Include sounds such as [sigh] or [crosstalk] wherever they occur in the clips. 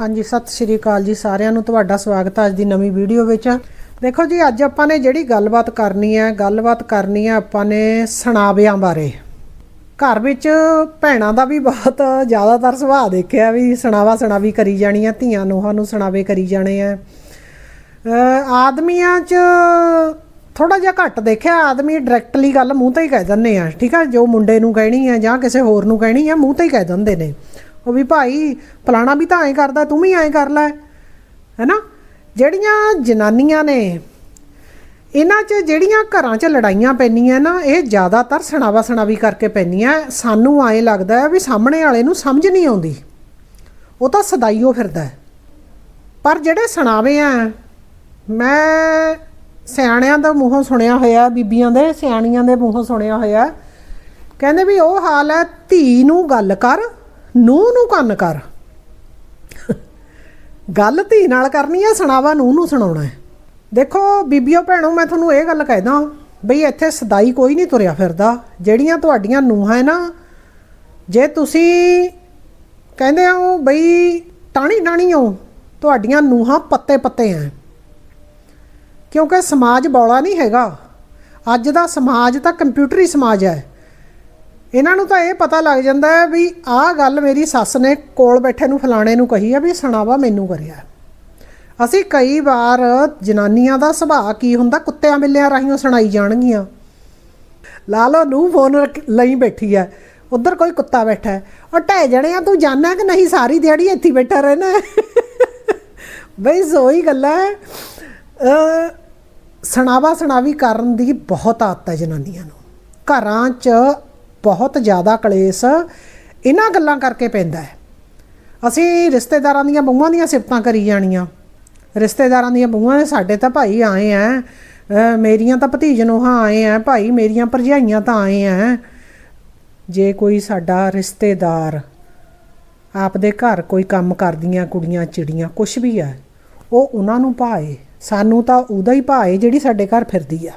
ਹਾਂਜੀ, ਸਤਿ ਸ਼੍ਰੀ ਅਕਾਲ ਜੀ ਸਾਰਿਆਂ ਨੂੰ। ਤੁਹਾਡਾ ਸਵਾਗਤ ਹੈ ਅੱਜ ਦੀ ਨਵੀਂ ਵੀਡੀਓ ਵਿੱਚ। ਦੇਖੋ ਜੀ, ਅੱਜ ਆਪਾਂ ਨੇ ਜਿਹੜੀ ਗੱਲਬਾਤ ਕਰਨੀ ਹੈ, ਗੱਲਬਾਤ ਕਰਨੀ ਹੈ ਆਪਾਂ ਨੇ ਸੁਣਾਵਿਆਂ ਬਾਰੇ। ਘਰ ਵਿੱਚ ਭੈਣਾਂ ਦਾ ਵੀ ਬਹੁਤ ਜ਼ਿਆਦਾਤਰ ਸੁਭਾਅ ਦੇਖਿਆ ਵੀ ਸੁਣਾਵਾ ਸੁਣਾਵੀ ਕਰੀ ਜਾਣੀ ਆ ਧੀਆਂ ਨੂੰਹਾਂ ਨੂੰ ਸੁਣਾਵੇ ਕਰੀ ਜਾਣੇ ਆ ਆਦਮੀਆਂ 'ਚ ਥੋੜਾ ਜਿਹਾ ਘੱਟ ਦੇਖਿਆ, ਆਦਮੀ ਡਾਇਰੈਕਟਲੀ ਗੱਲ ਮੂੰਹ ਤੇ ਹੀ ਕਹਿ ਦਿੰਦੇ ਆ, ਠੀਕ ਆ? ਜੋ ਮੁੰਡੇ ਨੂੰ ਕਹਿਣੀ ਆ ਜਾਂ ਕਿਸੇ ਹੋਰ ਨੂੰ ਕਹਿਣੀ ਆ ਮੂੰਹ ਤੇ ਹੀ ਕਹਿ ਦਿੰਦੇ ਨੇ। ਉਹ ਵੀ ਭਾਈ, ਫਲਾਣਾ ਵੀ ਤਾਂ ਐਂ ਕਰਦਾ, ਤੂੰ ਵੀ ਐਂ ਕਰ ਲੈ। ਹੈਨਾ? ਜਿਹੜੀਆਂ ਜਨਾਨੀਆਂ ਨੇ, ਇਹਨਾਂ 'ਚ ਜਿਹੜੀਆਂ ਘਰਾਂ 'ਚ ਲੜਾਈਆਂ ਪੈਂਦੀਆਂ ਨਾ, ਇਹ ਜ਼ਿਆਦਾਤਰ ਸਣਾਵਾ ਸਣਾਵੀ ਕਰਕੇ ਪੈਂਦੀਆਂ। ਸਾਨੂੰ ਐਂ ਲੱਗਦਾ ਵੀ ਸਾਹਮਣੇ ਵਾਲੇ ਨੂੰ ਸਮਝ ਨਹੀਂ ਆਉਂਦੀ। ਉਹ ਤਾਂ ਸਦਾਈਓ ਫਿਰਦਾ ਪਰ ਜਿਹੜੇ ਸੁਣਾਵੇ ਆ, ਮੈਂ ਸਿਆਣਿਆਂ ਦਾ ਮੂੰਹੋਂ ਸੁਣਿਆ ਹੋਇਆ, ਬੀਬੀਆਂ ਦੇ, ਸਿਆਣੀਆਂ ਦੇ ਮੂੰਹੋਂ ਸੁਣਿਆ ਹੋਇਆ। ਕਹਿੰਦੇ ਵੀ ਉਹ ਹਾਲ ਹੈ, ਧੀ ਨੂੰ ਗੱਲ ਕਰ। ਨੂੰਹ ਨੂੰ ਕੰਨ ਕਰ। ਗੱਲ ਧੀ ਨਾਲ ਕਰਨੀ ਹੈ ਸੁਣਾਵਾ ਨੂੰਹ ਨੂੰ ਸੁਣਾਉਣਾ ਹੈ। ਦੇਖੋ, ਬੀਬੀਓ ਭੈਣੋ, ਮੈਂ ਤੁਹਾਨੂੰ ਇਹ ਗੱਲ ਕਹਿਦਾ ਬਈ ਇੱਥੇ ਸਦਾਈ ਕੋਈ ਨਹੀਂ ਤੁਰਿਆ ਫਿਰਦਾ। ਜਿਹੜੀਆਂ ਤੁਹਾਡੀਆਂ ਨੂੰਹਾਂ ਹੈ ਨਾ, ਜੇ ਤੁਸੀਂ ਕਹਿੰਦੇ ਹੋ ਬਈ ਟਾਣੀ ਟਾਣੀ ਹੋ, ਤੁਹਾਡੀਆਂ ਨੂੰਹਾਂ ਪੱਤੇ ਪੱਤੇ ਆ ਕਿਉਂਕਿ ਸਮਾਜ ਬੌਲਾ ਨਹੀਂ ਹੈਗਾ। ਅੱਜ ਦਾ ਸਮਾਜ ਤਾਂ ਕੰਪਿਊਟਰੀ ਸਮਾਜ ਹੈ। ਇਹਨਾਂ ਨੂੰ ਤਾਂ ਇਹ ਪਤਾ ਲੱਗ ਜਾਂਦਾ ਹੈ ਵੀ ਆਹ ਗੱਲ ਮੇਰੀ ਸੱਸ ਨੇ ਕੋਲ ਬੈਠੇ ਨੂੰ ਫਲਾਣੇ ਨੂੰ ਕਹੀ ਹੈ ਵੀ ਸੁਣਾਵਾ ਮੈਨੂੰ ਕਰਿਆ। ਅਸੀਂ ਕਈ ਵਾਰ ਜਨਾਨੀਆਂ ਦਾ ਸੁਭਾਅ ਕੀ ਹੁੰਦਾ, ਕੁੱਤਿਆਂ ਬਿੱਲਿਆਂ ਰਾਹੀਂ ਸੁਣਾਈ ਜਾਣਗੀਆਂ। ਲਾ ਲਓ ਨੂੰ ਫੋਨ ਲਈ ਬੈਠੀ ਹੈ ਉਧਰ ਕੋਈ ਕੁੱਤਾ ਬੈਠਾ ਹੈ। ਉਹ ਢਹਿ ਜਣੇ ਆ, ਤੂੰ ਜਾਣਾ ਕਿ ਨਹੀਂ, ਸਾਰੀ ਦਿਹਾੜੀ ਇੱਥੇ ਬੈਠਾ ਰਹਿਣਾ [laughs] ਬਈ ਸੋਈ ਗੱਲਾਂ ਹੈ। ਸੁਣਾਵਾ ਸੁਣਾਵੀ ਕਰਨ ਦੀ ਬਹੁਤ ਆਦਤ ਹੈ ਜਨਾਨੀਆਂ ਨੂੰ। ਘਰਾਂ 'ਚ ਬਹੁਤ ਜ਼ਿਆਦਾ ਕਲੇਸ਼ ਇਹਨਾਂ ਗੱਲਾਂ ਕਰਕੇ ਪੈਂਦਾ ਹੈ। ਅਸੀਂ ਰਿਸ਼ਤੇਦਾਰਾਂ ਦੀਆਂ ਬਹੂਆਂ ਦੀਆਂ ਸਿਫਤਾਂ ਕਰੀ ਜਾਣੀਆਂ। ਰਿਸ਼ਤੇਦਾਰਾਂ ਦੀਆਂ ਬਹੂਆਂ ਨੇ ਸਾਡੇ ਤਾਂ ਭਾਈ ਆਏ ਆ ਮੇਰੀਆਂ ਤਾਂ ਭਤੀਜ ਨੂੰਹਾਂ ਆਏ ਆ ਭਾਈ ਮੇਰੀਆਂ ਭਰਜਾਈਆਂ ਤਾਂ ਆਏ ਆ ਜੇ ਕੋਈ ਸਾਡਾ ਰਿਸ਼ਤੇਦਾਰ ਆਪਦੇ ਘਰ ਕੋਈ ਕੰਮ ਕਰਦੀਆਂ ਕੁੜੀਆਂ ਚਿੜੀਆਂ, ਕੁਛ ਵੀ ਆ ਉਹ ਉਹਨਾਂ ਨੂੰ ਭਾਏ। ਸਾਨੂੰ ਤਾਂ ਉਹਦਾ ਹੀ ਭਾਏ ਜਿਹੜੀ ਸਾਡੇ ਘਰ ਫਿਰਦੀ ਆ।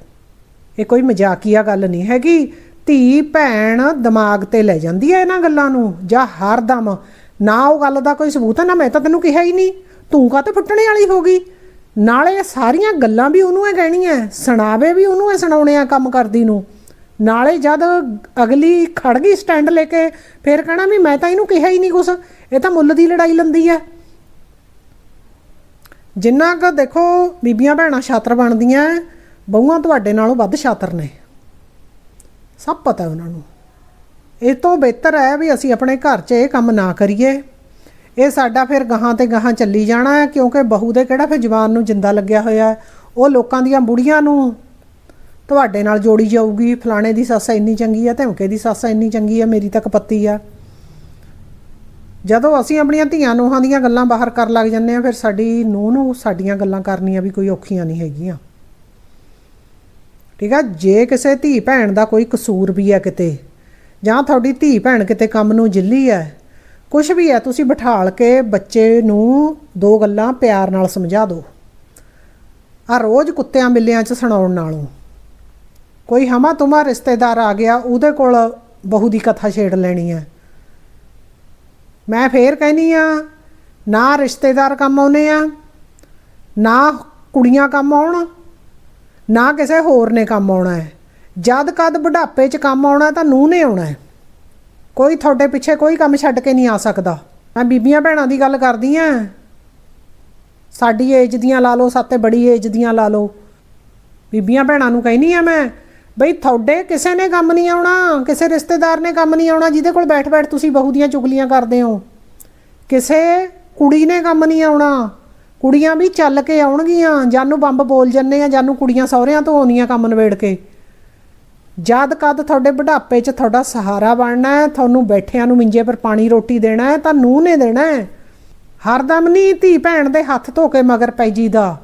ਇਹ ਕੋਈ ਮਜ਼ਾਕੀਆ ਗੱਲ ਨਹੀਂ ਹੈਗੀ। ਧੀ ਭੈਣ ਦਿਮਾਗ ਤੇ ਲੈ ਜਾਂਦੀ ਹੈ ਇਹਨਾਂ ਗੱਲਾਂ ਨੂੰ, ਜਾਂ ਹਰਦਮ ਨਾ ਉਹ ਗੱਲ ਦਾ ਕੋਈ ਸਬੂਤ ਹੈ ਨਾ ਮੈਂ ਤਾਂ ਤੈਨੂੰ ਕਿਹਾ ਹੀ ਨਹੀਂ। ਤੂੰ ਕਾਹਤੇ ਫੁੱਟਣੇ ਵਾਲੀ ਹੋ ਗਈ? ਨਾਲੇ ਇਹ ਸਾਰੀਆਂ ਗੱਲਾਂ ਵੀ ਉਹਨੂੰ ਹੀ ਕਹਿਣੀਆਂ, ਸੁਣਾਵੇ ਵੀ ਉਹਨੂੰ ਹੀ ਸੁਣਾਉਣੇ ਆ ਕੰਮ ਕਰਦੀ ਨੂੰ। ਨਾਲੇ ਜਦ ਅਗਲੀ ਖੜ ਗਈ ਸਟੈਂਡ ਲੈ ਕੇ, ਫਿਰ ਕਹਣਾ ਵੀ ਮੈਂ ਤਾਂ ਇਹਨੂੰ ਕਿਹਾ ਹੀ ਨਹੀਂ ਕੁਛ, ਇਹ ਤਾਂ ਮੁੱਲ ਦੀ ਲੜਾਈ ਲੰਦੀ ਹੈ ਜਿੰਨਾ ਕੁ ਦੇਖੋ, ਬੀਬੀਆਂ ਭੈਣਾਂ ਛਾਤਰ ਬਣਦੀਆਂ, ਬਹੂਆਂ ਤੁਹਾਡੇ ਨਾਲੋਂ ਵੱਧ ਛਾਤਰ ਨੇ। ਸਭ ਪਤਾ ਉਹਨਾਂ ਨੂੰ। ਇਹ ਤੋਂ ਬਿਹਤਰ ਹੈ ਵੀ ਅਸੀਂ ਆਪਣੇ ਘਰ 'ਚ ਇਹ ਕੰਮ ਨਾ ਕਰੀਏ। ਇਹ ਸਾਡਾ ਫਿਰ ਗਾਹਾਂ ਤੇ ਗਾਹਾਂ ਚੱਲੀ ਜਾਣਾ ਹੈ, ਕਿਉਂਕਿ ਬਹੂ ਦੇ ਕਿਹੜਾ ਫਿਰ ਜਵਾਨ ਨੂੰ ਜਿੰਦਾ ਲੱਗਿਆ ਹੋਇਆ ਹੈ। ਉਹ ਲੋਕਾਂ ਦੀਆਂ ਬੁੜੀਆਂ ਨੂੰ ਤੁਹਾਡੇ ਨਾਲ ਜੋੜੀ ਜਾਊਗੀ, ਫਲਾਣੇ ਦੀ ਸੱਸ ਇੰਨੀ ਚੰਗੀ ਆ ਧਮਕੇ ਦੀ ਸੱਸ ਇੰਨੀ ਚੰਗੀ ਆ ਮੇਰੀ ਤਾਂ ਕਪੱਤੀ ਆ। ਜਦੋਂ ਅਸੀਂ ਆਪਣੀਆਂ ਧੀਆਂ ਨੂੰਹਾਂ ਦੀਆਂ ਗੱਲਾਂ ਬਾਹਰ ਕਰ ਲੱਗ ਜੰਨੇ ਆ ਫਿਰ ਸਾਡੀ ਨੂੰਹ ਨੂੰ ਸਾਡੀਆਂ ਗੱਲਾਂ ਕਰਨੀਆਂ ਵੀ ਕੋਈ ਔਖੀਆਂ ਨਹੀਂ ਹੈਗੀਆਂ। ਠੀਕ ਆ? ਜੇ ਕਿਸੇ ਧੀ ਭੈਣ ਦਾ ਕੋਈ ਕਸੂਰ ਵੀ ਹੈ ਕਿਤੇ, ਜਾਂ ਤੁਹਾਡੀ ਧੀ ਭੈਣ ਕਿਤੇ ਕੰਮ ਨੂੰ ਜਿੱਲੀ ਹੈ ਕੁਝ ਵੀ ਹੈ ਤੁਸੀਂ ਬਿਠਾਲ ਕੇ ਬੱਚੇ ਨੂੰ ਦੋ ਗੱਲਾਂ ਪਿਆਰ ਨਾਲ ਸਮਝਾ ਦਿਓ। ਆ ਰੋਜ਼ ਕੁੱਤਿਆਂ ਬਿੱਲਿਆਂ 'ਚ ਸੁਣਾਉਣ ਨਾਲੋਂ। ਕੋਈ ਹਮਾ ਤੁਮਾ ਰਿਸ਼ਤੇਦਾਰ ਆ ਗਿਆ, ਉਹਦੇ ਕੋਲ ਬਹੂ ਦੀ ਕਥਾ ਛੇੜ ਲੈਣੀ ਹੈ ਮੈਂ ਫੇਰ ਕਹਿੰਦੀ ਆ, ਨਾ ਰਿਸ਼ਤੇਦਾਰ ਕੰਮ ਆਉਨੇ ਆ, ਨਾ ਕੁੜੀਆਂ ਕੰਮ ਆਉਣ ਨਾ ਕਿਸੇ ਹੋਰ ਨੇ ਕੰਮ ਆਉਣਾ ਹੈ। ਜਦ ਕਦ ਬੁਢਾਪੇ 'ਚ ਕੰਮ ਆਉਣਾ ਤਾਂ ਨੂੰਹ ਨੇ ਆਉਣਾ ਹੈ। ਕੋਈ ਤੁਹਾਡੇ ਪਿੱਛੇ ਕੋਈ ਕੰਮ ਛੱਡ ਕੇ ਨਹੀਂ ਆ ਸਕਦਾ। ਮੈਂ ਬੀਬੀਆਂ ਭੈਣਾਂ ਦੀ ਗੱਲ ਕਰਦੀ ਆ। ਸਾਡੀ ਏਜ ਦੀਆਂ ਲਾ ਲਓ, ਸਾਤੇ ਬੜੀ ਏਜ ਦੀਆਂ ਲਾ ਲਓ। ਬੀਬੀਆਂ ਭੈਣਾਂ ਨੂੰ ਕਹਿਨੀ ਆ ਮੈਂ, ਬਈ ਤੁਹਾਡੇ ਕਿਸੇ ਨੇ ਕੰਮ ਨਹੀਂ ਆਉਣਾ, ਕਿਸੇ ਰਿਸ਼ਤੇਦਾਰ ਨੇ ਕੰਮ ਨਹੀਂ ਆਉਣਾ, ਜਿਹਦੇ ਕੋਲ ਬੈਠ ਬੈਠ ਤੁਸੀਂ ਬਹੂ ਦੀਆਂ ਚੁਗਲੀਆਂ ਕਰਦੇ ਹੋ। ਕਿਸੇ ਕੁੜੀ ਨੇ ਕੰਮ ਨਹੀਂ ਆਉਣਾ। ਕੁੜੀਆਂ ਵੀ ਚੱਲ ਕੇ ਆਉਣਗੀਆਂ, ਜਾਨੂੰ ਬੰਬ ਬੋਲ ਜੰਨੇ ਆ, ਜਾਨੂੰ ਕੁੜੀਆਂ ਸਹੁਰਿਆਂ ਤੋਂ ਆਉਂਦੀਆਂ ਕੰਮ ਨਵੇੜ ਕੇ। ਜਦ ਕਦ ਤੁਹਾਡੇ ਬੁਢਾਪੇ 'ਚ ਤੁਹਾਡਾ ਸਹਾਰਾ ਬਣਨਾ ਹੈ, ਤੁਹਾਨੂੰ ਬੈਠਿਆਂ ਨੂੰ ਮਿੰਜੇ ਪਰ ਪਾਣੀ ਰੋਟੀ ਦੇਣਾ ਹੈ, ਤਾਂ ਨੂੰਹ ਨੇ ਦੇਣਾ ਹੈ। ਹਰਦਮ ਨਹੀਂ, ਧੀ ਭੈਣ ਦੇ ਹੱਥ ਧੋ ਕੇ ਮਗਰ ਪੈ ਜੀਦਾ।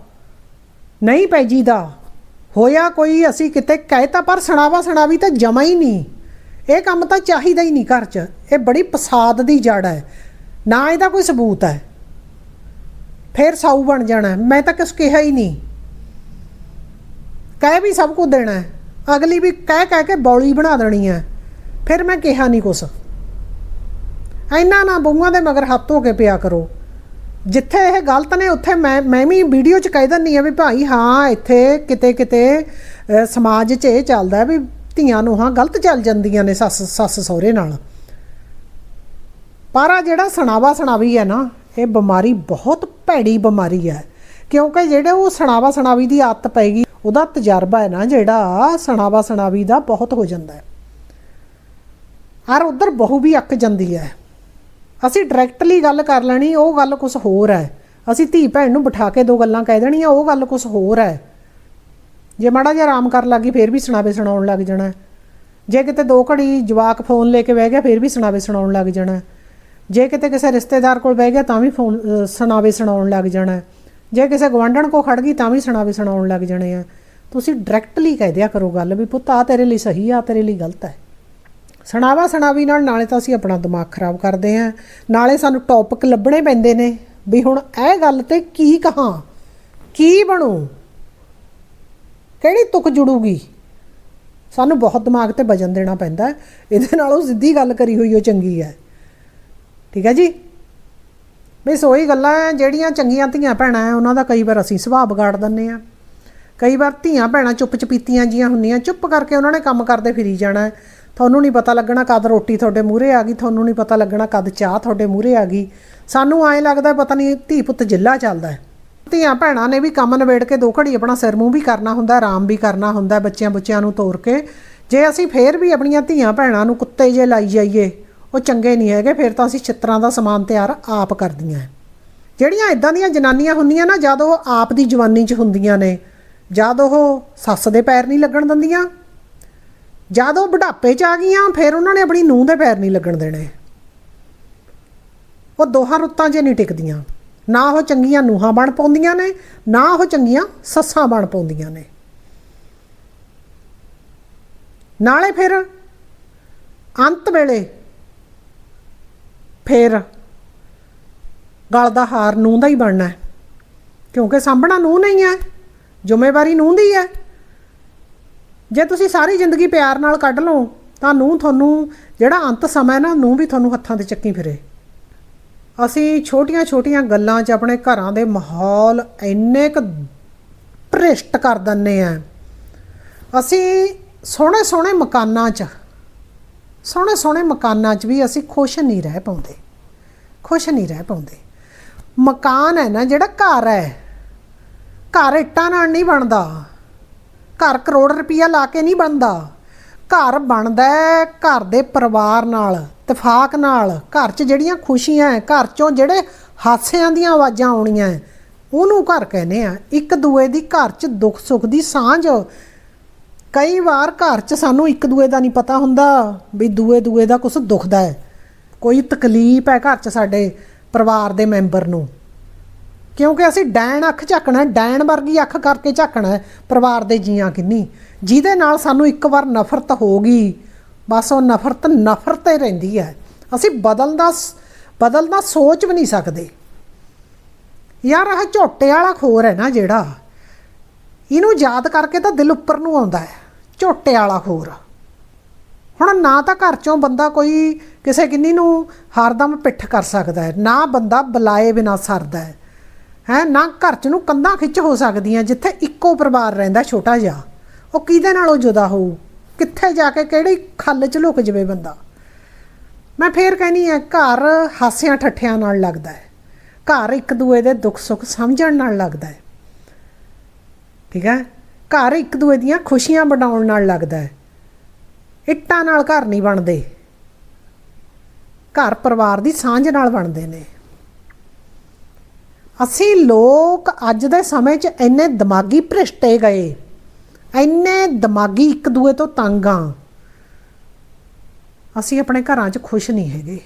ਨਹੀਂ ਪੈ ਜੀਦਾ। ਹੋਇਆ ਕੋਈ, ਅਸੀਂ ਕਿਤੇ ਕਹਿਤਾ ਪਰ ਸੁਣਾਵਾ ਸੁਣਾਵੀ ਤਾਂ ਜਮਾ ਹੀ ਨਹੀਂ। ਇਹ ਕੰਮ ਤਾਂ ਚਾਹੀਦਾ ਹੀ ਨਹੀਂ ਘਰ 'ਚ। ਇਹ ਬੜੀ ਪਸਾਦ ਦੀ ਜੜ ਹੈ। ਨਾ ਇਹਦਾ ਕੋਈ ਸਬੂਤ ਹੈ। ਫਿਰ ਸਾਊ ਬਣ ਜਾਣਾ। ਮੈਂ ਤਾਂ ਕਿਸ ਕਿਹਾ ਹੀ ਨਹੀਂ। ਕਹਿ ਵੀ ਸਭ ਕੁਝ ਦੇਣਾ ਹੈ। ਅਗਲੀ ਵੀ ਕਹਿ ਕਹਿ ਕੇ ਬੌਲੀ ਬਣਾ ਦੇਣੀ ਹੈ। ਫਿਰ ਮੈਂ ਕਿਹਾ ਨਹੀਂ ਕੁਛ। ਇੰਨਾ ਨਾ ਬਹੂਆਂ ਦੇ ਮਗਰ ਹੱਥ ਧੋ ਕੇ ਪਿਆ ਕਰੋ। ਜਿੱਥੇ ਇਹ ਗਲਤ ਨੇ, ਉੱਥੇ ਮੈਂ ਮੈਂ ਵੀ ਵੀਡੀਓ 'ਚ ਕਹਿ ਦਿੰਦੀ ਆ ਵੀ ਭਾਈ, ਹਾਂ, ਇੱਥੇ ਕਿਤੇ ਕਿਤੇ ਸਮਾਜ 'ਚ ਇਹ ਚੱਲਦਾ ਵੀ ਧੀਆਂ ਨੂੰ ਹਾਂ ਗਲਤ ਚੱਲ ਜਾਂਦੀਆਂ ਨੇ ਸੱਸ ਸੱਸ ਸਹੁਰੇ ਨਾਲ। ਪਰ ਆ ਜਿਹੜਾ ਸੁਣਾਵਾ ਸੁਣਾਵੀ ਹੈ ਨਾ ਇਹ ਬਿਮਾਰੀ ਬਹੁਤ ਭੈੜੀ ਬਿਮਾਰੀ ਹੈ। ਕਿਉਂਕਿ ਜਿਹੜੇ ਉਹ ਸੁਣਾਵਾ ਸੁਣਾਵੀ ਦੀ ਆਦਤ ਪੈਗੀ ਉਹਦਾ ਤਜਰਬਾ ਹੈ ਨਾ ਜਿਹੜਾ ਸੁਣਾਵਾ ਸੁਣਾਵੀ ਦਾ ਬਹੁਤ ਹੋ ਜਾਂਦਾ ਹੈ। ਔਰ ਉਧਰ ਬਹੂ ਵੀ ਅੱਕ ਜਾਂਦੀ ਹੈ। ਅਸੀਂ ਡਾਇਰੈਕਟਲੀ ਗੱਲ ਕਰ ਲੈਣੀ, ਉਹ ਗੱਲ ਕੁਝ ਹੋਰ ਹੈ। ਅਸੀਂ ਧੀ ਭੈਣ ਨੂੰ ਬਿਠਾ ਕੇ ਦੋ ਗੱਲਾਂ ਕਹਿ ਦੇਣੀਆਂ, ਉਹ ਗੱਲ ਕੁਝ ਹੋਰ ਹੈ। ਜੇ ਮਾੜਾ ਜਿਹਾ ਆਰਾਮ ਕਰਨ ਲੱਗੀ ਫੇਰ ਵੀ ਸੁਣਾਵੇ ਸੁਣਾਉਣ ਲੱਗ ਜਾਣਾ। ਜੇ ਕਿਤੇ ਦੋ ਘੜੀ ਜਵਾਕ ਫੋਨ ਲੈ ਕੇ ਬਹਿ ਗਿਆ, ਫੇਰ ਵੀ ਸੁਣਾਵੇ ਸੁਣਾਉਣ ਲੱਗ ਜਾਣਾ। ਜੇ ਕਿਤੇ ਕਿਸੇ ਰਿਸ਼ਤੇਦਾਰ ਕੋਲ ਬਹਿ ਗਿਆ ਤਾਂ ਵੀ ਫੋਨ ਸੁਣਾਵੇ ਸੁਣਾਉਣ ਲੱਗ ਜਾਣਾ ਜੇ ਕਿਸੇ ਗਵਾਂਢਣ ਕੋ ਖੜ ਗਈ ਤਾਂ ਵੀ ਸੁਣਾਵੇ ਸੁਣਾਉਣ ਲੱਗ ਜਾਣੇ ਆ। ਤੁਸੀਂ ਡਾਇਰੈਕਟਲੀ ਕਹਿ ਦਿਆ ਕਰੋ ਗੱਲ ਵੀ, ਪੁੱਤ ਆ ਤੇਰੇ ਲਈ ਸਹੀ ਆ ਤੇਰੇ ਲਈ ਗਲਤ ਹੈ ਸੁਣਾਵਾ ਸੁਣਾਵੀ ਨਾਲ, ਨਾਲੇ ਤਾਂ ਅਸੀਂ ਆਪਣਾ ਦਿਮਾਗ ਖਰਾਬ ਕਰਦੇ ਆਂ। ਨਾਲੇ ਸਾਨੂੰ ਟੌਪਿਕ ਲੱਭਣੇ ਪੈਂਦੇ ਨੇ ਵੀ ਹੁਣ ਇਹ ਗੱਲ ਤੇ ਕੀ ਕਹਾਂ? ਕੀ ਬਣੂ? ਕਿਹੜੀ ਤੁਕ ਜੁੜੂਗੀ? ਸਾਨੂੰ ਬਹੁਤ ਦਿਮਾਗ ਤੇ ਵਜਨ ਦੇਣਾ ਪੈਂਦਾ। ਇਹਦੇ ਨਾਲੋਂ ਸਿੱਧੀ ਗੱਲ ਕਰੀ ਹੋਈ ਉਹ ਚੰਗੀ ਹੈ। ਠੀਕ ਹੈ ਜੀ? ਵੀ ਉਹੀ ਗੱਲਾਂ ਹੈ ਜਿਹੜੀਆਂ ਚੰਗੀਆਂ ਧੀਆਂ ਭੈਣਾਂ ਹੈ ਉਹਨਾਂ ਦਾ ਕਈ ਵਾਰ ਅਸੀਂ ਸੁਭਾਅ ਵਿਗਾੜ ਦਿੰਨੇ ਆ। ਕਈ ਵਾਰ ਧੀਆਂ ਭੈਣਾਂ ਚੁੱਪ ਚਪੀਤੀਆਂ ਜੀਆਂ ਹੁੰਦੀਆਂ, ਚੁੱਪ ਕਰਕੇ ਉਹਨਾਂ ਨੇ ਕੰਮ ਕਰਦੇ ਫਿਰੀ ਜਾਣਾ ਤੁਹਾਨੂੰ ਨਹੀਂ ਪਤਾ ਲੱਗਣਾ ਕਦ ਰੋਟੀ ਤੁਹਾਡੇ ਮੂਹਰੇ ਆ ਗਈ, ਤੁਹਾਨੂੰ ਨਹੀਂ ਪਤਾ ਲੱਗਣਾ ਕਦ ਚਾਹ ਤੁਹਾਡੇ ਮੂਹਰੇ ਆ ਗਈ। ਸਾਨੂੰ ਐਂ ਲੱਗਦਾ ਪਤਾ ਨਹੀਂ ਧੀ ਪੁੱਤ ਜਿੱਲਾ ਚੱਲਦਾ ਹੈ ਧੀਆਂ ਭੈਣਾਂ ਨੇ ਵੀ ਕੰਮ ਨਵੇੜ ਕੇ ਦੋ ਘੜੀ ਆਪਣਾ ਸਿਰ ਮੂੰਹ ਵੀ ਕਰਨਾ ਹੁੰਦਾ, ਆਰਾਮ ਵੀ ਕਰਨਾ ਹੁੰਦਾ ਬੱਚਿਆਂ ਬੱਚਿਆਂ ਨੂੰ ਤੋਰ ਕੇ। ਜੇ ਅਸੀਂ ਫੇਰ ਵੀ ਆਪਣੀਆਂ ਧੀਆਂ ਭੈਣਾਂ ਨੂੰ ਕੁੱਤੇ ਜੇ ਲਾਈ ਜਾਈਏ ਉਹ ਚੰਗੇ ਨਹੀਂ ਹੈਗੇ, ਫਿਰ ਤਾਂ ਅਸੀਂ ਛਿੱਤਰਾਂ ਦਾ ਸਮਾਨ ਤਿਆਰ ਆਪ ਕਰਦੀਆਂ ਜਿਹੜੀਆਂ ਇਦਾਂ ਦੀਆਂ ਜਨਾਨੀਆਂ ਹੁੰਦੀਆਂ ਨਾ, ਜਦ ਉਹ ਆਪ ਦੀ ਜਵਾਨੀ 'ਚ ਹੁੰਦੀਆਂ ਨੇ, ਜਦ ਉਹ ਸੱਸ ਦੇ ਪੈਰ ਨਹੀਂ ਲੱਗਣ ਦਿੰਦੀਆਂ, ਜਦ ਉਹ ਬੁਢਾਪੇ 'ਚ ਆ ਗਈਆਂ, ਫਿਰ ਉਹਨਾਂ ਨੇ ਆਪਣੀ ਨੂੰਹ ਦੇ ਪੈਰ ਨਹੀਂ ਲੱਗਣ ਦੇਣੇ। ਉਹ ਦੋਹਾਂ ਰੁੱਤਾਂ 'ਚ ਨਹੀਂ ਟਿਕਦੀਆਂ। ਨਾ ਉਹ ਚੰਗੀਆਂ ਨੂੰਹਾਂ ਬਣ ਪਾਉਂਦੀਆਂ ਨੇ, ਨਾ ਉਹ ਚੰਗੀਆਂ ਸੱਸਾਂ ਬਣ ਪਾਉਂਦੀਆਂ ਨੇ। ਨਾਲੇ ਫਿਰ ਅੰਤ ਵੇਲੇ ਫਿਰ ਗਲ ਦਾ ਹਾਰ ਨੂੰਹ ਦਾ ਹੀ ਬਣਨਾ ਕਿਉਂਕਿ ਸਾਂਭਣਾ ਨੂੰਹ ਨਹੀਂ ਹੈ, ਜ਼ਿੰਮੇਵਾਰੀ ਨੂੰਹ ਦੀ ਹੈ। ਜੇ ਤੁਸੀਂ ਸਾਰੀ ਜ਼ਿੰਦਗੀ ਪਿਆਰ ਨਾਲ ਕੱਢ ਲਓ, ਤਾਂ ਨੂੰਹ ਤੁਹਾਨੂੰ ਜਿਹੜਾ ਅੰਤ ਸਮਾਂ ਨਾ, ਨੂੰਹ ਵੀ ਤੁਹਾਨੂੰ ਹੱਥਾਂ ਤੇ ਚੱਕੀ ਫਿਰੇ। ਅਸੀਂ ਛੋਟੀਆਂ-ਛੋਟੀਆਂ ਗੱਲਾਂ 'ਚ ਆਪਣੇ ਘਰਾਂ ਦੇ ਮਾਹੌਲ ਇੰਨੇ ਕੁ ਭ੍ਰਿਸ਼ਟ ਕਰ ਦਿੰਨੇ ਆ ਅਸੀਂ ਸੋਹਣੇ-ਸੋਹਣੇ ਮਕਾਨਾਂ 'ਚ ਸੋਹਣੇ-ਸੋਹਣੇ ਮਕਾਨਾਂ 'ਚ ਵੀ ਅਸੀਂ ਖੁਸ਼ ਨਹੀਂ ਰਹਿ ਪਾਉਂਦੇ। ਖੁਸ਼ ਨਹੀਂ ਰਹਿ ਪਾਉਂਦੇ। ਮਕਾਨ ਹੈ ਨਾ ਜਿਹੜਾ ਘਰ ਹੈ। ਘਰ ਇੱਟਾਂ ਨਾਲ ਨਹੀਂ ਬਣਦਾ। ਘਰ ਕਰੋੜ ਰੁਪਈਆ ਲਾ ਕੇ ਨਹੀਂ ਬਣਦਾ। ਘਰ ਬਣਦਾ ਹੈ ਘਰ ਦੇ ਪਰਿਵਾਰ ਨਾਲ ਇਤਫਾਕ ਨਾਲ। ਘਰ 'ਚ ਜਿਹੜੀਆਂ ਖੁਸ਼ੀਆਂ ਹੈ, ਘਰ 'ਚੋਂ ਜਿਹੜੇ ਹਾਸਿਆਂ ਦੀਆਂ ਆਵਾਜ਼ਾਂ ਆਉਣੀਆਂ ਉਹਨੂੰ ਘਰ ਕਹਿੰਦੇ ਆ। ਇੱਕ ਦੂਏ ਦੀ ਘਰ 'ਚ ਦੁੱਖ ਸੁੱਖ ਦੀ ਸਾਂਝ ਕਈ ਵਾਰ ਘਰ 'ਚ ਸਾਨੂੰ ਇੱਕ ਦੂਏ ਦਾ ਨਹੀਂ ਪਤਾ ਹੁੰਦਾ ਵੀ ਦੂਏ ਦੂਏ ਦਾ ਕੁਝ ਦੁਖਦਾ ਹੈ। ਕੋਈ ਤਕਲੀਫ ਹੈ ਘਰ 'ਚ ਸਾਡੇ ਪਰਿਵਾਰ ਦੇ ਮੈਂਬਰ ਨੂੰ। ਕਿਉਂਕਿ ਅਸੀਂ ਡੈਣ ਅੱਖ ਝੱਕਣਾ ਡੈਣ ਵਰਗੀ ਅੱਖ ਕਰਕੇ ਝੱਕਣਾ ਪਰਿਵਾਰ ਦੇ ਜੀਆਂ ਕਿੰਨੀ। ਜਿਹਦੇ ਨਾਲ ਸਾਨੂੰ ਇੱਕ ਵਾਰ ਨਫ਼ਰਤ ਹੋ ਗਈ, ਬਸ ਉਹ ਨਫ਼ਰਤ ਨਫ਼ਰਤ ਹੀ ਰਹਿੰਦੀ ਹੈ। ਅਸੀਂ ਬਦਲਣ ਦਾ ਸ- ਬਦਲਣ ਦਾ ਸੋਚ ਵੀ ਨਹੀਂ ਸਕਦੇ। ਯਾਰ ਇਹ ਝੋਟੇ ਵਾਲਾ ਖੋਰ ਹੈ ਨਾ ਜਿਹੜਾ ਇਹਨੂੰ ਯਾਦ ਕਰਕੇ ਤਾਂ ਦਿਲ ਉੱਪਰ ਨੂੰ ਆਉਂਦਾ ਹੈ, ਝੋਟੇ ਵਾਲਾ ਖੋਰ ਹੁਣ ਨਾ ਤਾਂ ਘਰ ਚੋਂ ਬੰਦਾ ਕੋਈ ਕਿਸੇ ਕਿੰਨੀ ਨੂੰ ਹਰਦਮ ਪਿੱਠ ਕਰ ਸਕਦਾ ਹੈ, ਨਾ ਬੰਦਾ ਬੁਲਾਏ ਬਿਨਾ ਸਰਦਾ ਹੈ। ਹੈ, ਨਾ ਘਰ ਚ ਨੂੰ ਕੰਧਾਂ ਖਿੱਚ ਹੋ ਸਕਦੀਆਂ, ਜਿੱਥੇ ਇੱਕੋ ਪਰਿਵਾਰ ਰਹਿੰਦਾ ਛੋਟਾ ਜਿਹਾ। ਉਹ ਕਿਹਦੇ ਨਾਲੋਂ ਜੁਦਾ ਹੋਊ? ਕਿੱਥੇ ਜਾ ਕੇ ਕਿਹੜੀ ਖੱਲ ਚ ਲੁਕ ਜਵੇ ਬੰਦਾ? ਮੈਂ ਫੇਰ ਕਹਿਨੀ ਹੈ, ਘਰ ਹਾਸਿਆਂ ਠੱਠਿਆਂ ਨਾਲ ਲੱਗਦਾ ਹੈ। ਘਰ ਇੱਕ ਦੂਏ ਦੇ ਦੁੱਖ ਸੁੱਖ ਸਮਝਣ ਨਾਲ ਲੱਗਦਾ ਹੈ। ਠੀਕ ਹੈ? ਘਰ ਇੱਕ ਦੂਏ ਦੀਆਂ ਖੁਸ਼ੀਆਂ ਬਣਾਉਣ ਨਾਲ ਲੱਗਦਾ ਹੈ। ਇੱਟਾਂ ਨਾਲ ਘਰ ਨਹੀਂ ਬਣਦੇ। ਘਰ ਪਰਿਵਾਰ ਦੀ ਸਾਂਝ ਨਾਲ ਬਣਦੇ ਨੇ। ਅਸੀਂ ਲੋਕ ਅੱਜ ਦੇ ਸਮੇਂ 'ਚ ਇੰਨੇ ਦਿਮਾਗੀ ਭ੍ਰਿਸ਼ਟੇ ਗਏ। ਇੰਨੇ ਦਿਮਾਗੀ ਇੱਕ ਦੂਏ ਤੋਂ ਤੰਗ ਆ ਅਸੀਂ ਆਪਣੇ ਘਰਾਂ 'ਚ ਖੁਸ਼ ਨਹੀਂ ਹੈਗੇ।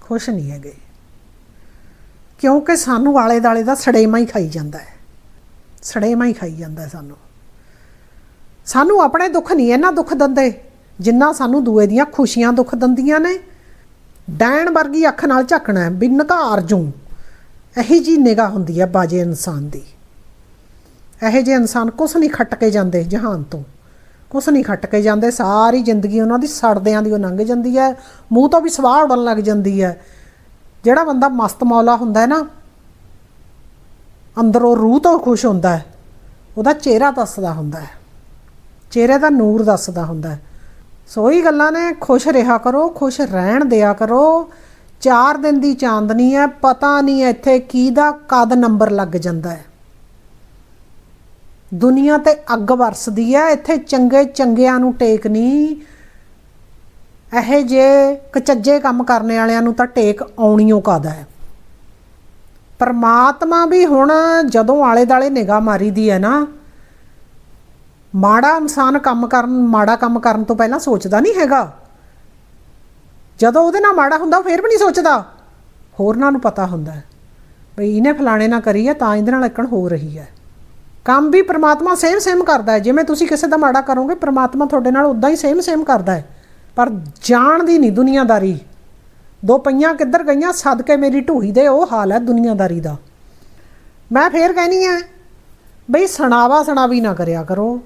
ਖੁਸ਼ ਨਹੀਂ ਹੈਗੇ। ਕਿਉਂਕਿ ਸਾਨੂੰ ਆਲੇ ਦਾਲੇ ਦਾ ਸੜੇਮਾ ਹੀ ਖਾਈ ਜਾਂਦਾ ਹੈ। ਸੜੇਮਾ ਹੀ ਖਾਈ ਜਾਂਦਾ ਸਾਨੂੰ। ਸਾਨੂੰ ਆਪਣੇ ਦੁੱਖ ਨਹੀਂ ਇਹਨਾਂ ਦੁੱਖ ਦਿੰਦੇ ਜਿੰਨਾ ਸਾਨੂੰ ਦੂਏ ਦੀਆਂ ਖੁਸ਼ੀਆਂ ਦੁੱਖ ਦਿੰਦੀਆਂ ਨੇ। ਡੈਣ ਵਰਗੀ ਅੱਖ ਨਾਲ ਝੱਕਣਾ ਹੈ, ਵੀ ਨਕਾਰ ਜੂ। ਇਹੀ ਜੀ ਨਿਗਾਹ ਹੁੰਦੀ ਹੈ ਬਾਜੇ ਇਨਸਾਨ ਦੀ। ਇਹੋ ਜਿਹੇ ਇਨਸਾਨ ਕੁਛ ਨਹੀਂ ਖੱਟ ਕੇ ਜਾਂਦੇ ਜਹਾਨ ਤੋਂ। ਕੁਛ ਨਹੀਂ ਖੱਟ ਕੇ ਜਾਂਦੇ ਸਾਰੀ ਜ਼ਿੰਦਗੀ ਉਹਨਾਂ ਦੀ ਸੜਦਿਆਂ ਦੀ ਉਹ ਲੰਘ ਜਾਂਦੀ ਹੈ। ਮੂੰਹ ਤੋਂ ਵੀ ਸਵਾਹ ਉਡਣ ਲੱਗ ਜਾਂਦੀ ਹੈ। ਜਿਹੜਾ ਬੰਦਾ ਮਸਤ ਮੌਲਾ ਹੁੰਦਾ ਹੈ ਨਾ ਅੰਦਰੋਂ ਰੂਹ ਤੋਂ ਖੁਸ਼ ਹੁੰਦਾ ਹੈ। ਉਹਦਾ ਚਿਹਰਾ ਦੱਸਦਾ ਹੁੰਦਾ ਹੈ। ਚਿਹਰੇ ਦਾ ਨੂਰ ਦੱਸਦਾ ਹੁੰਦਾ ਹੈ। ਸੋ ਹੀ ਗੱਲਾਂ ਨੇ, ਖੁਸ਼ ਰਿਹਾ ਕਰੋ, ਖੁਸ਼ ਰਹਿਣ ਦਿਆ ਕਰੋ। ਚਾਰ ਦਿਨ ਦੀ ਚਾਂਦਨੀ ਹੈ, ਪਤਾ ਨਹੀਂ ਇੱਥੇ ਕੀ ਦਾ ਕਦ ਨੰਬਰ ਲੱਗ ਜਾਂਦਾ ਹੈ। ਦੁਨੀਆ ਤੇ ਅੱਗ ਵਰਸਦੀ ਹੈ, ਇੱਥੇ ਚੰਗੇ ਚੰਗਿਆਂ ਨੂੰ ਟੇਕ ਨਹੀਂ। ਇਹ ਜੇ ਕਚੱਜੇ ਕੰਮ ਕਰਨ ਵਾਲਿਆਂ ਨੂੰ ਤਾਂ ਟੇਕ ਆਉਣੀਓ ਕਾਦਾ ਹੈ। ਪਰਮਾਤਮਾ ਵੀ ਹੁਣ ਜਦੋਂ ਆਲੇ ਦਾਲੇ ਨਿਗਾਹ ਮਾਰੀਦੀ ਹੈ ਨਾ, ਮਾੜਾ ਇਨਸਾਨ ਕੰਮ ਕਰਨ, ਮਾੜਾ ਕੰਮ ਕਰਨ ਤੋਂ ਪਹਿਲਾਂ ਸੋਚਦਾ ਨਹੀਂ ਹੈਗਾ। ਜਦੋਂ ਉਹਦੇ ਨਾਲ ਮਾੜਾ ਹੁੰਦਾ, ਉਹ ਫੇਰ ਵੀ ਨਹੀਂ ਸੋਚਦਾ। ਹੋਰਨਾਂ ਨੂੰ ਪਤਾ ਹੁੰਦਾ ਹੈ, ਬਈ ਇਹਨੇ ਫਲਾਣੇ ਨਾਲ ਕਰੀ ਹੈ, ਤਾਂ ਇਹਦੇ ਨਾਲ ਇੱਕਣ ਹੋ ਰਹੀ ਹੈ। ਕੰਮ ਵੀ ਪ੍ਰਮਾਤਮਾ ਸੇਮ ਸੇਮ ਕਰਦਾ ਹੈ। ਜਿਵੇਂ ਤੁਸੀਂ ਕਿਸੇ ਦਾ ਮਾੜਾ ਕਰੋਗੇ, ਪ੍ਰਮਾਤਮਾ ਤੁਹਾਡੇ ਨਾਲ ਉਦਾਂ ਹੀ ਸੇਮ ਸੇਮ ਕਰਦਾ ਹੈ। ਪਰ ਜਾਣਦੀ ਨਹੀਂ ਦੁਨੀਆਦਾਰੀ। ਦੋ ਪਈਆਂ ਕਿੱਧਰ ਗਈਆਂ? ਸਦਕੇ ਮੇਰੀ ਢੂਹੀ ਦੇ, ਉਹ ਹਾਲ ਹੈ ਦੁਨੀਆਦਾਰੀ ਦਾ। ਮੈਂ ਫੇਰ ਕਹਿਨੀ ਆ, ਬਈ ਸੁਣਾਵਾ ਸੁਣਾਵੀ ਨਾ ਕਰਿਆ ਕਰੋ।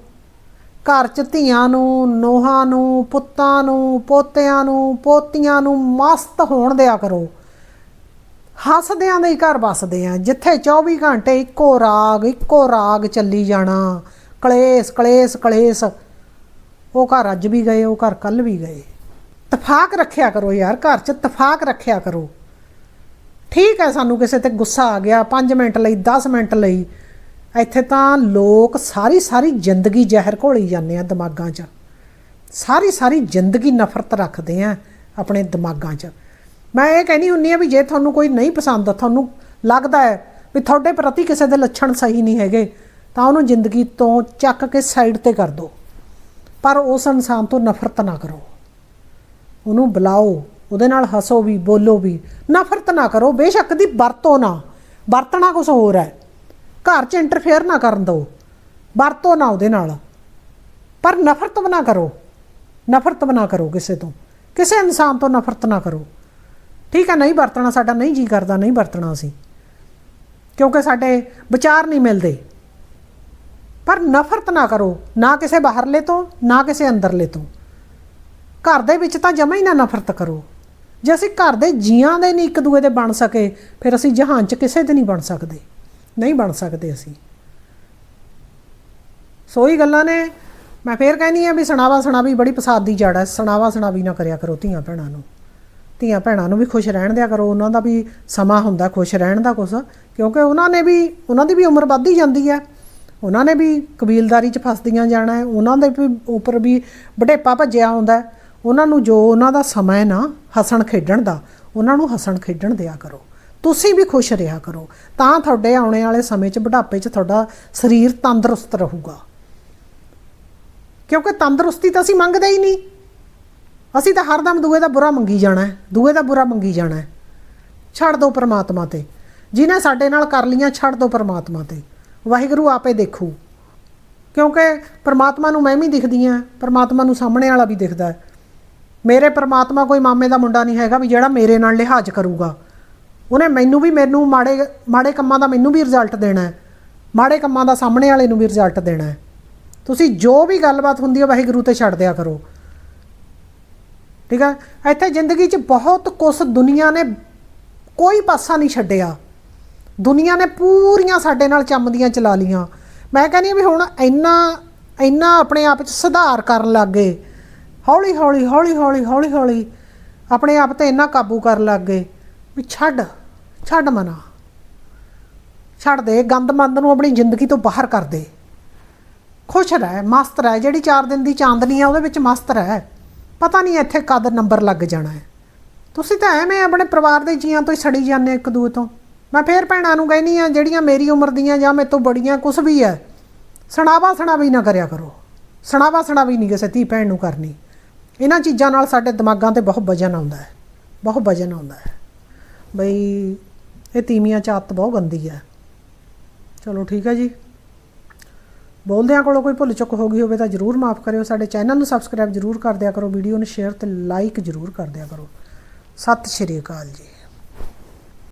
ਘਰ 'ਚ ਧੀਆਂ ਨੂੰ, ਨੋਹਾਂ ਨੂੰ, ਪੁੱਤਾਂ ਨੂੰ, ਪੋਤਿਆਂ ਨੂੰ, ਪੋਤੀਆਂ ਨੂੰ ਮਸਤ ਹੋਣ ਦਿਆ ਕਰੋ। ਹੱਸਦਿਆਂ ਦੇ ਹੀ ਘਰ ਵਸਦੇ ਆ, ਜਿੱਥੇ 24 ਘੰਟੇ ਇੱਕੋ ਰਾਗ ਇੱਕੋ ਰਾਗ ਚੱਲੀ ਜਾਣਾ। ਕਲੇਸ਼ ਕਲੇਸ਼ ਕਲੇਸ਼। ਉਹ ਘਰ ਅੱਜ ਵੀ ਗਏ, ਉਹ ਘਰ ਕੱਲ ਵੀ ਗਏ। ਤਫਾਕ ਰੱਖਿਆ ਕਰੋ ਯਾਰ, ਘਰ 'ਚ ਤਫਾਕ ਰੱਖਿਆ ਕਰੋ। ਠੀਕ ਹੈ, ਸਾਨੂੰ ਕਿਸੇ ਤੇ ਗੁੱਸਾ ਆ ਗਿਆ 5 ਮਿੰਟ ਲਈ 10 ਮਿੰਟ ਲਈ। ਇੱਥੇ ਤਾਂ ਲੋਕ ਸਾਰੀ ਸਾਰੀ ਜ਼ਿੰਦਗੀ ਜ਼ਹਿਰ ਘੋਲੀ ਜਾਂਦੇ ਆ ਦਿਮਾਗਾਂ 'ਚ। ਸਾਰੀ ਸਾਰੀ ਜ਼ਿੰਦਗੀ ਨਫ਼ਰਤ ਰੱਖਦੇ ਆ ਆਪਣੇ ਦਿਮਾਗਾਂ 'ਚ। ਮੈਂ ਇਹ ਕਹਿੰਦੀ ਹੁੰਨੀ ਆ ਵੀ ਜੇ ਤੁਹਾਨੂੰ ਕੋਈ ਨਹੀਂ ਪਸੰਦ, ਤੁਹਾਨੂੰ ਲੱਗਦਾ ਹੈ ਵੀ ਤੁਹਾਡੇ ਪ੍ਰਤੀ ਕਿਸੇ ਦੇ ਲੱਛਣ ਸਹੀ ਨਹੀਂ ਹੈਗੇ, ਤਾਂ ਉਹਨੂੰ ਜ਼ਿੰਦਗੀ ਤੋਂ ਚੱਕ ਕੇ ਸਾਈਡ ਤੇ ਕਰ ਦਿਓ। ਪਰ ਉਸ ਇਨਸਾਨ ਤੋਂ ਨਫ਼ਰਤ ਨਾ ਕਰੋ। ਉਹਨੂੰ ਬੁਲਾਓ, ਉਹਦੇ ਨਾਲ ਹੱਸੋ ਵੀ, ਬੋਲੋ ਵੀ। ਨਫ਼ਰਤ ਨਾ ਕਰੋ, ਬੇਸ਼ੱਕ ਦੀ ਵਰਤੋ ਨਾ। ਵਰਤਣਾ ਕੁਝ ਹੋਰ ਹੈ। ਘਰ 'ਚ ਇੰਟਰਫੇਅਰ ਨਾ ਕਰਨ ਦਿਓ। ਵਰਤੋ ਨਾ ਉਹਦੇ ਨਾਲ। ਪਰ ਨਫ਼ਰਤ ਨਾ ਕਰੋ। ਨਫ਼ਰਤ ਨਾ ਕਰੋ ਕਿਸੇ ਤੋਂ। ਕਿਸੇ ਇਨਸਾਨ ਤੋਂ ਨਫ਼ਰਤ ਨਾ ਕਰੋ। ਠੀਕ ਹੈ, ਨਹੀਂ ਵਰਤਣਾ ਸਾਡਾ ਨਹੀਂ ਜੀ ਕਰਦਾ, ਨਹੀਂ ਵਰਤਣਾ ਅਸੀਂ। ਕਿਉਂਕਿ ਸਾਡੇ ਵਿਚਾਰ ਨਹੀਂ ਮਿਲਦੇ। ਪਰ ਨਫ਼ਰਤ ਨਾ ਕਰੋ। ਨਾ ਕਿਸੇ ਬਾਹਰਲੇ ਤੋਂ, ਨਾ ਕਿਸੇ ਅੰਦਰਲੇ ਤੋਂ। ਘਰ ਦੇ ਵਿੱਚ ਤਾਂ ਜਮਾ ਹੀ ਨਾ ਨਫ਼ਰਤ ਕਰੋ। ਜੇ ਅਸੀਂ ਘਰ ਦੇ ਜੀਆਂ ਦੇ ਨਹੀਂ ਇੱਕ ਦੂਏ ਦੇ ਬਣ ਸਕੇ, ਫਿਰ ਅਸੀਂ ਜਹਾਨ 'ਚ ਕਿਸੇ ਦੇ ਨਹੀਂ ਬਣ ਸਕਦੇ। ਨਹੀਂ ਬਣ ਸਕਦੇ ਅਸੀਂ। ਸੋ ਗੱਲਾਂ ਨੇ, ਮੈਂ ਫੇਰ ਕਹਿੰਦੀ ਆ ਵੀ ਸੁਣਾਵਾ ਸੁਣਾਵੀ ਬੜੀ ਪਸਾਦ ਦੀ ਜੜ ਹੈ, ਸੁਣਾਵਾ ਸੁਣਾਵੀ ਨਾ ਕਰਿਆ ਕਰੋ ਧੀਆਂ ਭੈਣਾਂ ਨੂੰ। ਧੀਆਂ ਭੈਣਾਂ ਨੂੰ ਵੀ ਖੁਸ਼ ਰਹਿਣ ਦਿਆ ਕਰੋ, ਉਹਨਾਂ ਦਾ ਵੀ ਸਮਾਂ ਹੁੰਦਾ ਖੁਸ਼ ਰਹਿਣ ਦਾ ਕੁਛ, ਕਿਉਂਕਿ ਉਹਨਾਂ ਨੇ ਵੀ, ਉਹਨਾਂ ਦੀ ਵੀ ਉਮਰ ਵੱਧਦੀ ਜਾਂਦੀ ਹੈ। ਉਹਨਾਂ ਨੇ ਵੀ ਕਬੀਲਦਾਰੀ 'ਚ ਫਸਦੀਆਂ ਜਾਣਾ ਹੈ, ਉਹਨਾਂ ਦੇ ਵੀ ਉੱਪਰ ਵੀ ਵਡੇਪਾ ਭੱਜਿਆ ਹੁੰਦਾ ਹੈ। ਉਹਨਾਂ ਨੂੰ ਜੋ ਉਹਨਾਂ ਦਾ ਸਮਾਂ ਹੈ ਨਾ ਹੱਸਣ ਖੇਡਣ ਦਾ, ਉਹਨਾਂ ਨੂੰ ਹੱਸਣ ਖੇਡਣ ਦਿਆ ਕਰੋ। ਤੁਸੀਂ ਵੀ ਖੁਸ਼ ਰਿਹਾ ਕਰੋ। ਤਾਂ ਤੁਹਾਡੇ ਆਉਣੇ ਵਾਲੇ ਸਮੇਂ 'ਚ ਬੁਢਾਪੇ 'ਚ ਤੁਹਾਡਾ ਸਰੀਰ ਤੰਦਰੁਸਤ ਰਹੂਗਾ। ਕਿਉਂਕਿ ਤੰਦਰੁਸਤੀ ਤਾਂ ਅਸੀਂ ਮੰਗਦੇ ਹੀ ਨਹੀਂ। ਅਸੀਂ ਤਾਂ ਹਰਦਮ ਦੂਏ ਦਾ ਬੁਰਾ ਮੰਗੀ ਜਾਣਾ ਹੈ, ਦੂਏ ਦਾ ਬੁਰਾ ਮੰਗੀ ਜਾਣਾ ਹੈ। ਛੱਡ ਦਿਓ ਪਰਮਾਤਮਾ ਤੇ। ਜਿਹਨੇ ਸਾਡੇ ਨਾਲ ਕਰ ਲੀਆਂ ਛੱਡ ਦਿਓ ਪਰਮਾਤਮਾ ਤੇ। ਵਾਹਿਗੁਰੂ ਆਪੇ ਦੇਖੂ। ਕਿਉਂਕਿ ਪਰਮਾਤਮਾ ਨੂੰ ਮੈਂ ਵੀ ਦਿਖਦੀ ਆ ਪਰਮਾਤਮਾ ਨੂੰ ਸਾਹਮਣੇ ਵਾਲਾ ਵੀ ਦਿਖਦਾ ਹੈ। ਮੇਰੇ ਪ੍ਰਮਾਤਮਾ ਕੋਈ ਮਾਮੇ ਦਾ ਮੁੰਡਾ ਨਹੀਂ ਹੈਗਾ ਵੀ ਜਿਹੜਾ ਮੇਰੇ ਨਾਲ ਲਿਹਾਜ਼ ਕਰੂਗਾ। ਉਹਨੇ ਮੈਨੂੰ ਵੀ ਮੈਨੂੰ ਮਾੜੇ ਮਾੜੇ ਕੰਮਾਂ ਦਾ ਮੈਨੂੰ ਵੀ ਰਿਜ਼ਲਟ ਦੇਣਾ ਹੈ। ਮਾੜੇ ਕੰਮਾਂ ਦਾ ਸਾਹਮਣੇ ਵਾਲੇ ਨੂੰ ਵੀ ਰਿਜ਼ਲਟ ਦੇਣਾ ਹੈ। ਤੁਸੀਂ ਜੋ ਵੀ ਗੱਲਬਾਤ ਹੁੰਦੀ ਹੈ ਵਾਹਿਗੁਰੂ ਤੇ ਛੱਡ ਦਿਆ ਕਰੋ। ਠੀਕ ਹੈ? ਇੱਥੇ ਜ਼ਿੰਦਗੀ 'ਚ ਬਹੁਤ ਕੁਛ ਦੁਨੀਆ ਨੇ ਕੋਈ ਪਾਸਾ ਨਹੀਂ ਛੱਡਿਆ। ਦੁਨੀਆ ਨੇ ਪੂਰੀਆਂ ਸਾਡੇ ਨਾਲ ਚੰਮਦੀਆਂ ਚਲਾ ਲੀਆਂ। ਮੈਂ ਕਹਿੰਦੀ ਹਾਂ ਵੀ ਹੁਣ ਇੰਨਾ ਇੰਨਾ ਆਪਣੇ ਆਪ 'ਚ ਸੁਧਾਰ ਕਰਨ ਲੱਗ ਗਏ। ਹੌਲੀ ਹੌਲੀ ਹੌਲੀ ਹੌਲੀ ਹੌਲੀ ਹੌਲੀ ਆਪਣੇ ਆਪ ਤੇ ਇੰਨਾ ਕਾਬੂ ਕਰਨ ਲੱਗ ਗਏ ਵੀ ਛੱਡ ਛੱਡ ਮਨਾ। ਛੱਡ ਦੇ, ਗੰਦਮੰਦ ਨੂੰ ਆਪਣੀ ਜ਼ਿੰਦਗੀ ਤੋਂ ਬਾਹਰ ਕਰ ਦੇ। ਖੁਸ਼ ਰਹਿ, ਮਸਤ ਰਹਿ, ਜਿਹੜੀ 4 ਦਿਨ ਦੀ ਚਾਂਦਨੀ ਆ ਉਹਦੇ ਵਿੱਚ ਮਸਤ ਰਹਿ। ਪਤਾ ਨਹੀਂ ਇੱਥੇ ਕਦ ਨੰਬਰ ਲੱਗ ਜਾਣਾ ਹੈ। ਤੁਸੀਂ ਤਾਂ ਐਵੇਂ ਆਪਣੇ ਪਰਿਵਾਰ ਦੇ ਜੀਆਂ ਤੋਂ ਹੀ ਸੜੀ ਜਾਂਦੇ ਇੱਕ ਦੂਏ ਤੋਂ। ਮੈਂ ਫੇਰ ਭੈਣਾਂ ਨੂੰ ਕਹਿੰਦੀ ਆ ਜਿਹੜੀਆਂ ਮੇਰੀ ਉਮਰ ਦੀਆਂ ਜਾਂ ਮੇਰੇ ਤੋਂ ਬੜੀਆਂ ਕੁਝ ਵੀ ਹੈ ਸੁਣਾਵਾ ਸੁਣਾਵੀ ਨਾ ਕਰਿਆ ਕਰੋ। ਸੁਣਾਵਾ ਸੁਣਾਵੀ ਨਹੀਂ ਕਿਸੇ ਧੀ ਭੈਣ ਨੂੰ ਕਰਨੀ। ਇਹਨਾਂ ਚੀਜ਼ਾਂ ਨਾਲ ਸਾਡੇ ਦਿਮਾਗਾਂ ਤੇ ਬਹੁਤ ਵਜਨ ਆਉਂਦਾ ਹੈ। ਬਹੁਤ ਵਜਨ ਆਉਂਦਾ ਹੈ। ਬਈ ਇਹ ਤੀਵੀਆਂ ਚ ਆਦਤ ਬਹੁਤ ਗੰਦੀ ਹੈ। ਚਲੋ ਠੀਕ ਹੈ ਜੀ। ਬੋਲਦਿਆਂ ਕੋਲੋਂ ਕੋਈ ਭੁੱਲ ਚੁੱਕ ਹੋ ਗਈ ਹੋਵੇ ਤਾਂ ਜਰੂਰ ਮਾਫ ਕਰਿਓ। ਸਾਡੇ ਚੈਨਲ ਨੂੰ ਸਬਸਕ੍ਰਾਈਬ ਜਰੂਰ ਕਰ ਦਿਆ ਕਰੋ। ਵੀਡੀਓ ਨੂੰ ਸ਼ੇਅਰ ਤੇ ਲਾਈਕ ਜਰੂਰ ਕਰ ਦਿਆ ਕਰੋ। ਸਤਿ ਸ਼੍ਰੀ ਅਕਾਲ ਜੀ।